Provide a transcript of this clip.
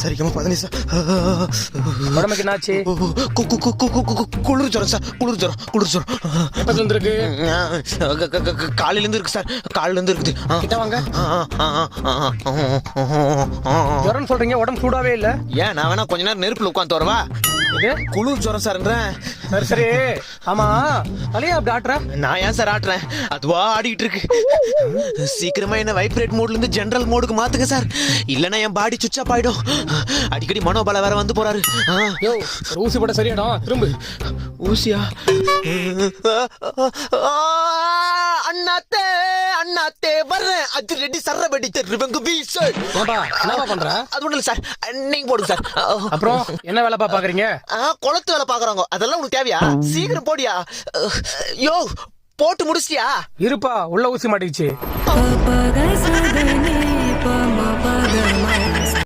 சரிக்கமா பதினஞ்சு சார். உடம்புக்கு என்னாச்சு? கு- கு- கு- கு- கு- கு- கு- குளிர் ஜுரம் சார் குளிர் ஜுரம் குளிர் ஜுரம். எப்பத்துல இருந்திருக்கு க- க- க- க- காலையில இருந்து இருக்கு சார் காலையில இருந்து இருக்குது. கிட்ட வாங்க. ஜுரம் சொல்றீங்க உடம்பு சூடாவே இல்ல? ஏன் நான் வேணா கொஞ்ச நேரம் நெருப்புல உட்காந்து வரவா குளிர் ஜுரம் சார்ன்றேன் சரி சரி. ஆமா. தலையா அப்படி ஆட்டுற நான் ஏன் சார் ஆட்டுறேன்? அதுவா ஆடிட்டு இருக்கு சீக்கிரமா என்ன வைப்ரேட் மோட்ல இருந்து ஜெனரல் மோடுக்கு மாத்துங்க சார். இல்லனா என் பாடி சுவிட்ச் ஆஃப் ஆயிடும். அடிக்கடி மனோபல வேற வந்து போறாரு. ஊசி போட சரியாடும் திரும்ப. ஊசியா? அண்ணாத்தே! அண்ணாத்தே வர்றேன். அது ரெடி சரபடி தெருவங்க வீசு என்னப்பா பண்ற? அது இல்ல சார். நீங்க போடுங்க சார். அப்புறம் என்ன வேலைப்பா பாக்குறீங்க? குளத்து வேலை பாக்குறாங்க அதெல்லாம் உனக்கு தேவையா? சீக்கிரம் போடியா? யோ போட்டு முடிச்சிட்டியா? இருப்பா உள்ள ஊசி ganyan